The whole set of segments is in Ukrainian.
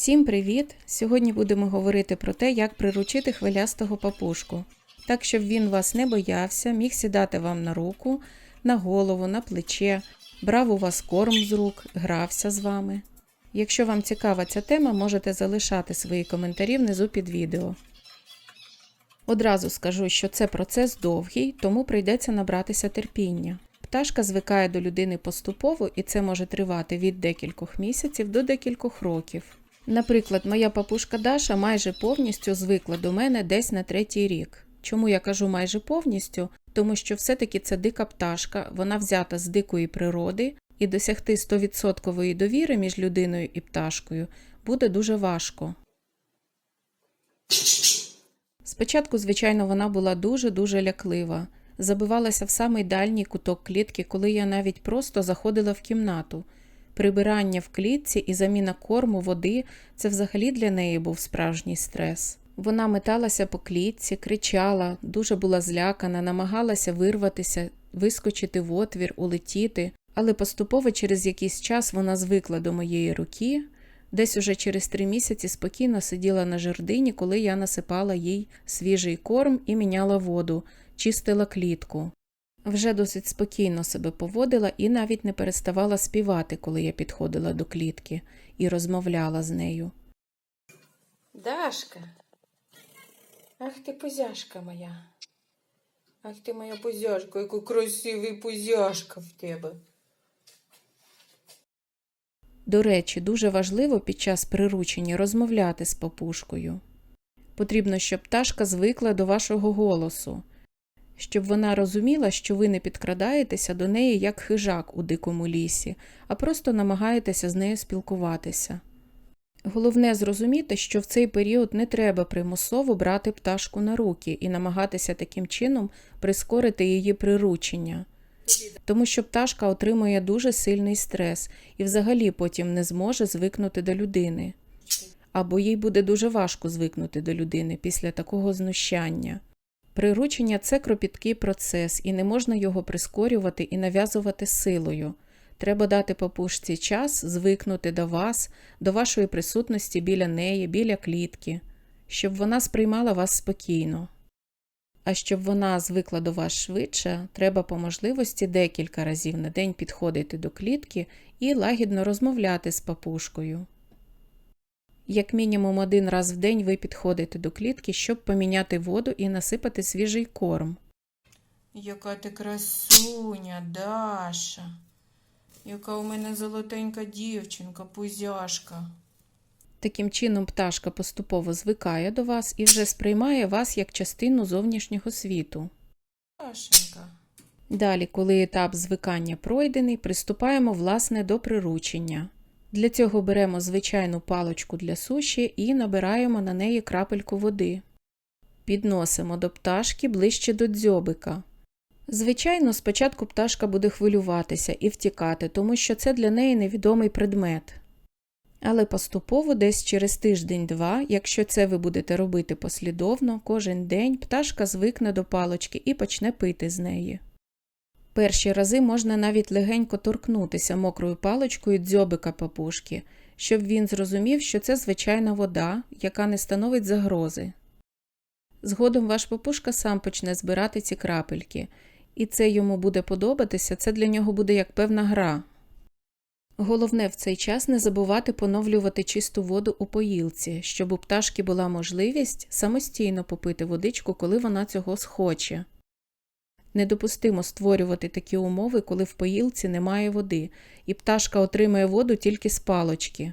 Всім привіт! Сьогодні будемо говорити про те, як приручити хвилястого папушку, так щоб він вас не боявся, міг сідати вам на руку, на голову, на плече, брав у вас корм з рук, грався з вами. Якщо вам цікава ця тема, можете залишати свої коментарі внизу під відео. Одразу скажу, що це процес довгий, тому прийдеться набратися терпіння. Пташка звикає до людини поступово, і це може тривати від декількох місяців до декількох років. Наприклад, моя папушка Даша майже повністю звикла до мене десь на третій рік. Чому я кажу майже повністю? Тому що все-таки це дика пташка, вона взята з дикої природи, і досягти 100% довіри між людиною і пташкою буде дуже важко. Спочатку, звичайно, вона була дуже-дуже ляклива, забивалася в самий дальній куток клітки, коли я навіть просто заходила в кімнату. Прибирання в клітці і заміна корму, води це взагалі для неї був справжній стрес. Вона металася по клітці, кричала, дуже була злякана, намагалася вирватися, вискочити в отвір, улетіти, але поступово через якийсь час вона звикла до моєї руки. Десь уже через три місяці спокійно сиділа на жердині, коли я насипала їй свіжий корм і міняла воду, чистила клітку. Вже досить спокійно себе поводила і навіть не переставала співати, коли я підходила до клітки і розмовляла з нею. Дашка, ах ти пузяшка моя. Ах ти моя пузяшка, який красивий пузяшка в тебе. До речі, дуже важливо під час приручення розмовляти з папушкою. Потрібно, щоб пташка звикла до вашого голосу, щоб вона розуміла, що ви не підкрадаєтеся до неї як хижак у дикому лісі, а просто намагаєтеся з нею спілкуватися. Головне зрозуміти, що в цей період не треба примусово брати пташку на руки і намагатися таким чином прискорити її приручення тому що пташка отримує дуже сильний стрес і взагалі потім не зможе звикнути до людини. Або їй буде дуже важко звикнути до людини після такого знущання. Приручення це кропіткий процес, і не можна його прискорювати і нав'язувати силою. Треба дати папушці час звикнути до вас, до вашої присутності біля неї, біля клітки, щоб вона сприймала вас спокійно. А щоб вона звикла до вас швидше, треба по можливості декілька разів на день підходити до клітки і лагідно розмовляти з папушкою. Як мінімум один раз в день ви підходите до клітки, щоб поміняти воду і насипати свіжий корм. Яка ти красуня, Даша, яка у мене золотенька дівчинка, пузяшка. Таким чином пташка поступово звикає до вас і вже сприймає вас як частину зовнішнього світу. Дашенька. Далі, коли етап звикання пройдений, приступаємо власне до приручення. Для цього беремо звичайну паличку для суші і набираємо на неї крапельку води. Підносимо до пташки ближче до дзьобика. Звичайно, спочатку пташка буде хвилюватися і втікати, тому що це для неї невідомий предмет. Але поступово, десь через тиждень-два, якщо це ви будете робити послідовно, кожен день пташка звикне до палочки і почне пити з неї. Перші рази можна навіть легенько торкнутися мокрою паличкою дзьобика папушки, щоб він зрозумів, що це звичайна вода, яка не становить загрози. Згодом ваш папушка сам почне збирати ці крапельки, і це йому буде подобатися, це для нього буде як певна гра. Головне в цей час не забувати поновлювати чисту воду у поїлці, щоб у пташки була можливість самостійно попити водичку, коли вона цього схоче. Недопустимо створювати такі умови, коли в поїлці немає води, і пташка отримує воду тільки з палочки.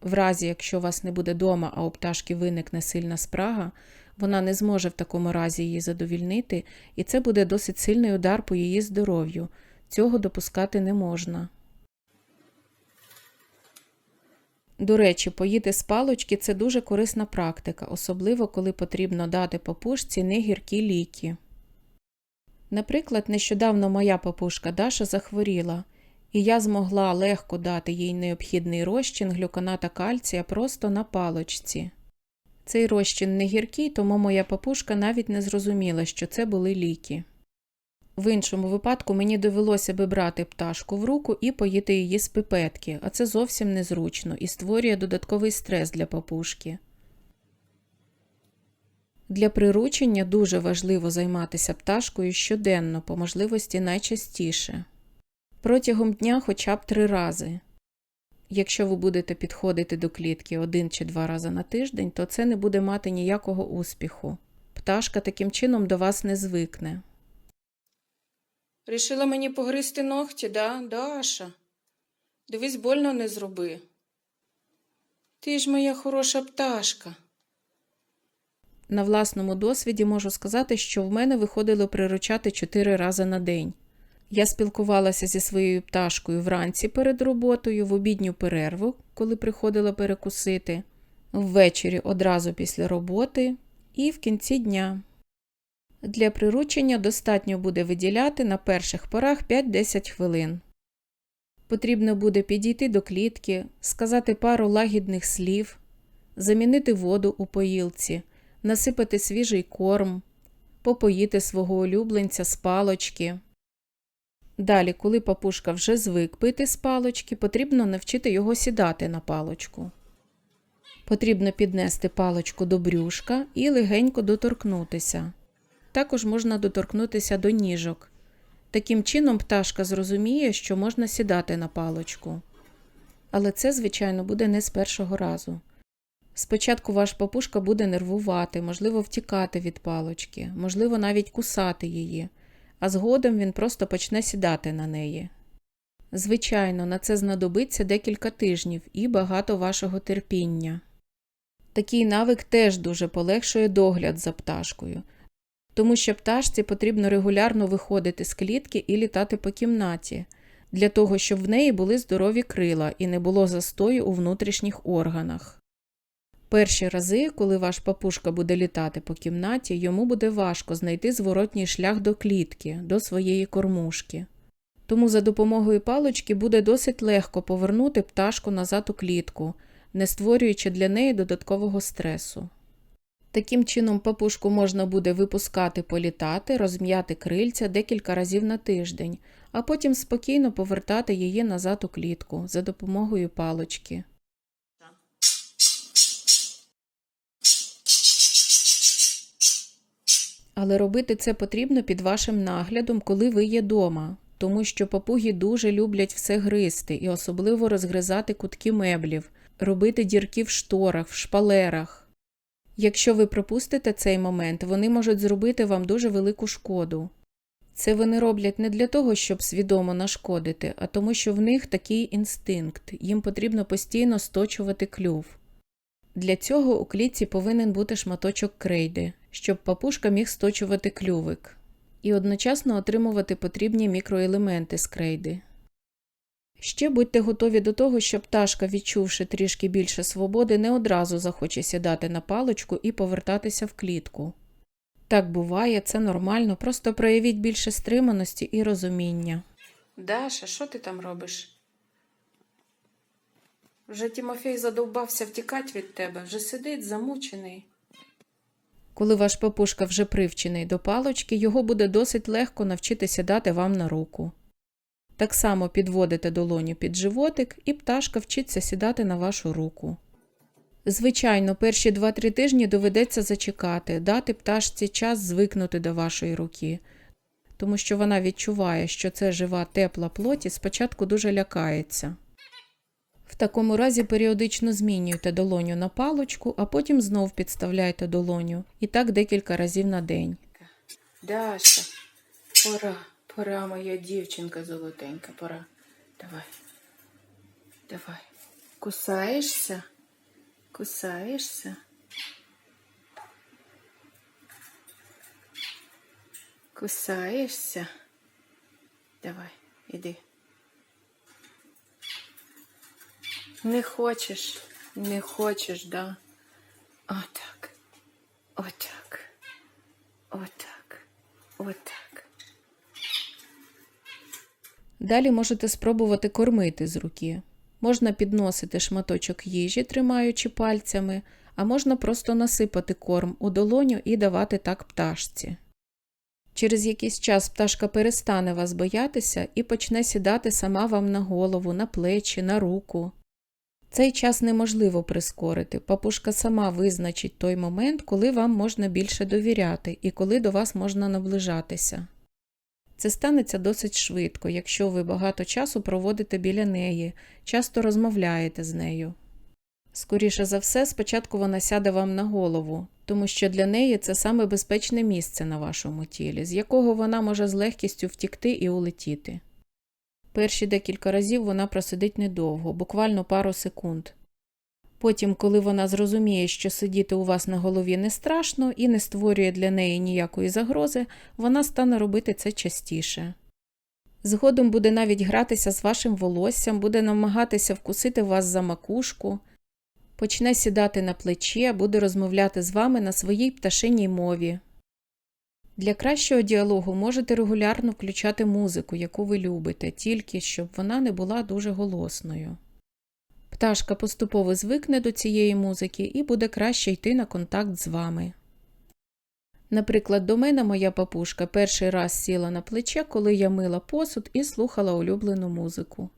В разі, якщо вас не буде дома, а у пташки виникне сильна спрага, вона не зможе в такому разі її задовільнити, і це буде досить сильний удар по її здоров'ю. Цього допускати не можна. До речі, поїти з палочки це дуже корисна практика, особливо коли потрібно дати папушці негіркі ліки. Наприклад, нещодавно моя папушка Даша захворіла, і я змогла легко дати їй необхідний розчин глюконата кальція просто на палочці. Цей розчин не гіркий, тому моя папушка навіть не зрозуміла, що це були ліки. В іншому випадку мені довелося би брати пташку в руку і поїти її з пипетки, а це зовсім незручно і створює додатковий стрес для папушки. Для приручення дуже важливо займатися пташкою щоденно, по можливості найчастіше. Протягом дня хоча б три рази. Якщо ви будете підходити до клітки один чи два рази на тиждень, то це не буде мати ніякого успіху. Пташка таким чином до вас не звикне. Рішила мені погризти ногті, да, Даша? Дивись, больно не зроби. Ти ж моя хороша пташка. На власному досвіді можу сказати, що в мене виходило приручати чотири рази на день. Я спілкувалася зі своєю пташкою вранці перед роботою, в обідню перерву, коли приходила перекусити, ввечері одразу після роботи і в кінці дня. Для приручення достатньо буде виділяти на перших порах 5-10 хвилин. Потрібно буде підійти до клітки, сказати пару лагідних слів, замінити воду у поїлці, насипати свіжий корм, попоїти свого улюбленця з палочки. Далі, коли папушка вже звик пити з палочки, потрібно навчити його сідати на палочку. Потрібно піднести палочку до брюшка і легенько доторкнутися. Також можна доторкнутися до ніжок. Таким чином пташка зрозуміє, що можна сідати на палочку. Але це, звичайно, буде не з першого разу. Спочатку ваш папушка буде нервувати, можливо, втікати від палочки, можливо, навіть кусати її, а згодом він просто почне сідати на неї. Звичайно, на це знадобиться декілька тижнів і багато вашого терпіння. Такий навик теж дуже полегшує догляд за пташкою, тому що пташці потрібно регулярно виходити з клітки і літати по кімнаті, для того, щоб в неї були здорові крила і не було застою у внутрішніх органах. Перші рази, коли ваш папушка буде літати по кімнаті, йому буде важко знайти зворотній шлях до клітки, до своєї кормушки. Тому за допомогою палочки буде досить легко повернути пташку назад у клітку, не створюючи для неї додаткового стресу. Таким чином, папушку можна буде випускати політати, розм'яти крильця декілька разів на тиждень, а потім спокійно повертати її назад у клітку за допомогою палочки. Але робити це потрібно під вашим наглядом, коли ви є дома, тому що папуги дуже люблять все гризти і особливо розгризати кутки меблів, робити дірки в шторах, в шпалерах. Якщо ви пропустите цей момент, вони можуть зробити вам дуже велику шкоду. Це вони роблять не для того, щоб свідомо нашкодити, а тому, що в них такий інстинкт, їм потрібно постійно сточувати клюв. Для цього у клітці повинен бути шматочок крейди, щоб папушка міг сточувати клювик і одночасно отримувати потрібні мікроелементи з крейди. Ще будьте готові до того, що пташка, відчувши трішки більше свободи, не одразу захоче сідати на паличку і повертатися в клітку. Так буває, це нормально, просто проявіть більше стриманості і розуміння. Даша, що ти там робиш? Вже Тімофій задовбався втікати від тебе, вже сидить замучений. Коли ваш папушка вже привчений до палочки, його буде досить легко навчити сідати вам на руку. Так само підводите долоню під животик, і пташка вчиться сідати на вашу руку. Звичайно, перші 2-3 тижні доведеться зачекати, дати пташці час звикнути до вашої руки, тому що вона відчуває, що це жива тепла плоть і спочатку дуже лякається. В такому разі періодично змінюйте долоню на палочку, а потім знов підставляйте долоню. І так декілька разів на день. Даша, пора, пора, моя дівчинка золотенька, пора. Давай. Давай. Кусаєшся? Кусаєшся? Кусаєшся? Давай, іди. Не хочеш, не хочеш, да? Отак. Отак. Отак. Отак. Далі можете спробувати кормити з руки. Можна підносити шматочок їжі, тримаючи пальцями, а можна просто насипати корм у долоню і давати так пташці. Через якийсь час пташка перестане вас боятися і почне сідати сама вам на голову, на плечі, на руку. Цей час неможливо прискорити. Папушка сама визначить той момент, коли вам можна більше довіряти і коли до вас можна наближатися. Це станеться досить швидко, якщо ви багато часу проводите біля неї, часто розмовляєте з нею. Скоріше за все, спочатку вона сяде вам на голову, тому що для неї це саме безпечне місце на вашому тілі, з якого вона може з легкістю втікти і улетіти. Перші декілька разів вона просидить недовго, буквально пару секунд. Потім, коли вона зрозуміє, що сидіти у вас на голові не страшно і не створює для неї ніякої загрози, вона стане робити це частіше. Згодом буде навіть гратися з вашим волоссям, буде намагатися вкусити вас за макушку, почне сідати на плече, буде розмовляти з вами на своїй пташиній мові. Для кращого діалогу можете регулярно включати музику, яку ви любите, тільки щоб вона не була дуже голосною. Пташка поступово звикне до цієї музики і буде краще йти на контакт з вами. Наприклад, до мене моя папушка перший раз сіла на плече, коли я мила посуд і слухала улюблену музику.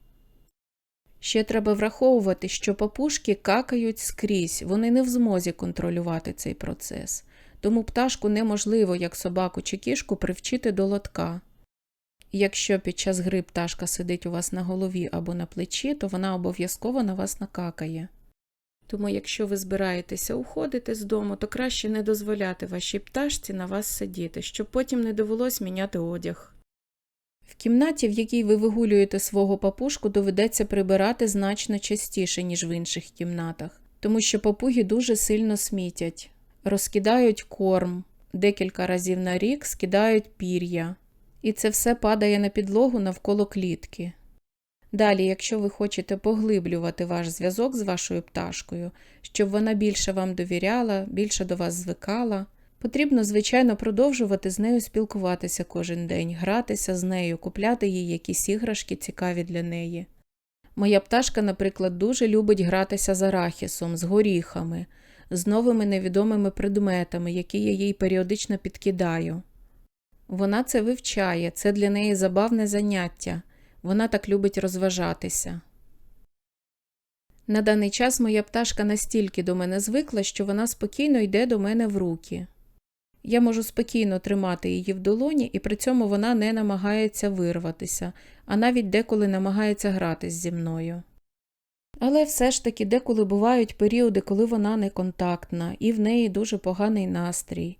Ще треба враховувати, що папушки какають скрізь, вони не в змозі контролювати цей процес, тому пташку неможливо, як собаку чи кішку, привчити до лотка. Якщо під час гри пташка сидить у вас на голові або на плечі, то вона обов'язково на вас накакає. Тому, якщо ви збираєтеся уходити з дому, то краще не дозволяти вашій пташці на вас сидіти, щоб потім не довелось міняти одяг. В кімнаті, в якій ви вигулюєте свого папушку, доведеться прибирати значно частіше, ніж в інших кімнатах, тому що папуги дуже сильно смітять, розкидають корм, декілька разів на рік скидають пір'я, і це все падає на підлогу навколо клітки. Далі, якщо ви хочете поглиблювати ваш зв'язок з вашою пташкою, щоб вона більше вам довіряла, більше до вас звикала, потрібно, звичайно, продовжувати з нею спілкуватися кожен день, гратися з нею, купляти їй якісь іграшки цікаві для неї. Моя пташка, наприклад, дуже любить гратися з арахісом, з горіхами, з новими невідомими предметами, які я їй періодично підкидаю. Вона це вивчає, це для неї забавне заняття. Вона так любить розважатися. На даний час моя пташка настільки до мене звикла, що вона спокійно йде до мене в руки. Я можу спокійно тримати її в долоні, і при цьому вона не намагається вирватися, а навіть деколи намагається гратись зі мною. Але все ж таки деколи бувають періоди, коли вона неконтактна і в неї дуже поганий настрій.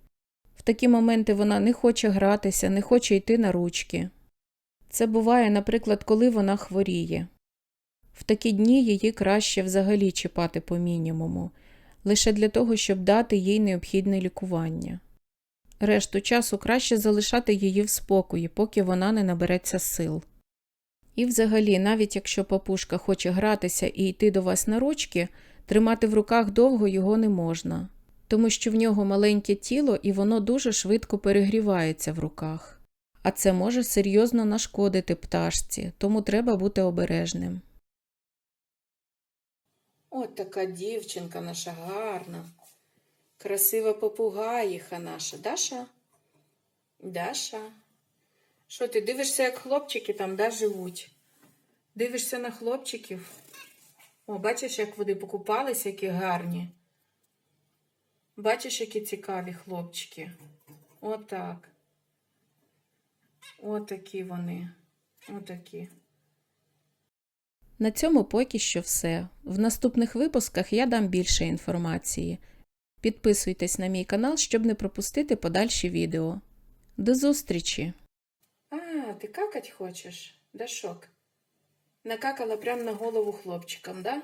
В такі моменти вона не хоче гратися, не хоче йти на ручки. Це буває, наприклад, коли вона хворіє. В такі дні її краще взагалі чіпати по мінімуму, лише для того, щоб дати їй необхідне лікування. Решту часу краще залишати її в спокої, поки вона не набереться сил. І взагалі, навіть якщо папушка хоче гратися і йти до вас на ручки, тримати в руках довго його не можна, тому що в нього маленьке тіло і воно дуже швидко перегрівається в руках а це може серйозно нашкодити пташці, тому треба бути обережним. От така дівчинка наша гарна, красива попугаїха наша, Даша? Даша? Що ти дивишся, як хлопчики там да, живуть? Дивишся на хлопчиків? О, бачиш, як вони покупалися, які гарні. Бачиш, які цікаві хлопчики. Отак. Отакі вони. Отакі. На цьому поки що все. В наступних випусках я дам більше інформації. Підписуйтесь на мій канал, щоб не пропустити подальші відео. До зустрічі! А, ти какать хочеш? Дашок? Накакала прямо на голову хлопчикам, да?